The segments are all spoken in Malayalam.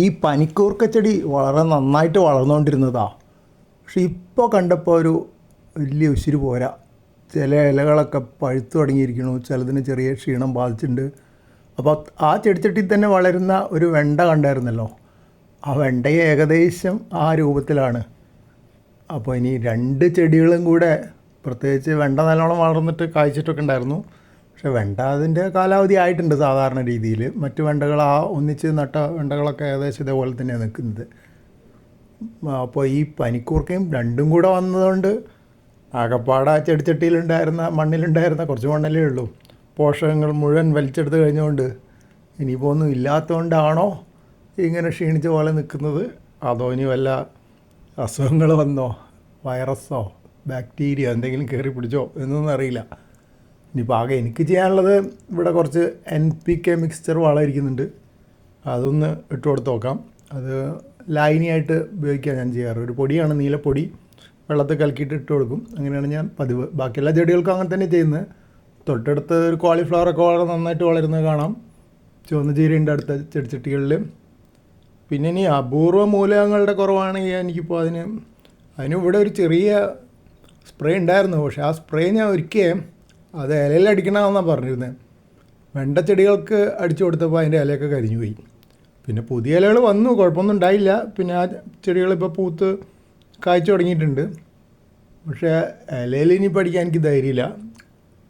ഈ പനിക്കൂർക്ക ചെടി വളരെ നന്നായിട്ട് വളർന്നുകൊണ്ടിരുന്നതാ. പക്ഷെ ഇപ്പോൾ കണ്ടപ്പോൾ ഒരു വലിയ ഉശിരി പോരാ. ചില ഇലകളൊക്കെ പഴുത്തു തുടങ്ങിയിരിക്കണു ചിലതിന് ചെറിയ ക്ഷീണം ബാധിച്ചിട്ടുണ്ട്. അപ്പോൾ ആ ചെടിച്ചട്ടിയിൽ തന്നെ വളരുന്ന ഒരു വെണ്ട കണ്ടായിരുന്നല്ലോ. ആ വെണ്ടയെ ഏകദേശം ആ രൂപത്തിലാണ്. അപ്പോൾ ഇനി രണ്ട് ചെടികളും കൂടെ പ്രത്യേകിച്ച് വെണ്ട നല്ലോണം വളർന്നിട്ട് കായ്ച്ചിട്ടൊക്കെ ഉണ്ടായിരുന്നു. പക്ഷേ വെണ്ട അതിന്റെ കാലാവധി ആയിട്ടുണ്ട് സാധാരണ രീതിയിൽ. മറ്റു വെണ്ടകൾ ആ ഒന്നിച്ച് നട്ട വെണ്ടകളൊക്കെ ഏകദേശം ഇതേപോലെ തന്നെയാണ് നിൽക്കുന്നത്. അപ്പോൾ ഈ പനിക്കൂർക്കയും രണ്ടും കൂടെ വന്നതുകൊണ്ട് ആകപ്പാട ചെടിച്ചട്ടിയിലുണ്ടായിരുന്ന മണ്ണിലുണ്ടായിരുന്ന കുറച്ച് മണ്ണല്ലേ ഉള്ളൂ. പോഷകങ്ങൾ മുഴുവൻ വലിച്ചെടുത്ത് കഴിഞ്ഞുകൊണ്ട് ഇനിയിപ്പോൾ ഒന്നും ഇല്ലാത്തതുകൊണ്ടാണോ ഇങ്ങനെ ക്ഷീണിച്ച പോലെ നിൽക്കുന്നത്? അതോ ഇനി വല്ല അസുഖങ്ങൾ വന്നോ? വൈറസോ? ബാക്ടീരിയ എന്തെങ്കിലും കയറി പിടിച്ചോ? എന്നൊന്നും അറിയില്ല. ഇനിയിപ്പോൾ ആകെ എനിക്ക് ചെയ്യാനുള്ളത് ഇവിടെ കുറച്ച് എൻ പി കെ മിക്സ്ചർ വളം ഇരിക്കുന്നുണ്ട്. അതൊന്ന് ഇട്ട് കൊടുത്ത് നോക്കാം. അത് ലായനിയായിട്ട് ഉപയോഗിക്കാൻ ഞാൻ ചെയ്യാറ്. ഒരു പൊടിയാണ് നീലപ്പൊടി വെള്ളത്തിൽ കലക്കിയിട്ട് ഇട്ട് കൊടുക്കും. അങ്ങനെയാണ് ഞാൻ പതിവ്. ബാക്കി എല്ലാ ചെടികൾക്കും അങ്ങനെ തന്നെ ചെയ്യുന്നത്. തൊട്ടടുത്ത് ഒരു കോളിഫ്ലവർ ഒക്കെ വളരെ നന്നായിട്ട് വളരുന്നത് കാണാം. ചുവന്ന ചീരയുണ്ട് അടുത്ത ചെടിച്ചട്ടികളിൽ പിന്നെ ഇനി അപൂർവ മൂലകങ്ങളുടെ കുറവാണെങ്കിൽ എനിക്കിപ്പോൾ അതിന് അതിന് ഇവിടെ ഒരു ചെറിയ സ്പ്രേ ഉണ്ടായിരുന്നു. പക്ഷേ ആ സ്പ്രേ ഞാൻ ഒരിക്കൽ അത് ഇലയിൽ അടിക്കണമെന്നാണ് പറഞ്ഞിരുന്നത് വെണ്ട ചെടികൾക്ക് അടിച്ചു കൊടുത്തപ്പോൾ അതിന്റെ ഇലയൊക്കെ കരിഞ്ഞു പോയി. പിന്നെ പുതിയ ഇലകൾ വന്നു കുഴപ്പമൊന്നും ഉണ്ടായില്ല. പിന്നെ ആ ചെടികൾ ഇപ്പോൾ പൂത്ത് കായ്ച്ചു തുടങ്ങിയിട്ടുണ്ട്. പക്ഷേ ഇലയിൽ ഇനി പഠിക്കാൻ എനിക്ക് ധൈര്യമില്ല.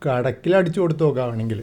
കടക്കിൽ അടിച്ചു കൊടുത്തു നോക്കാം വേണമെങ്കിൽ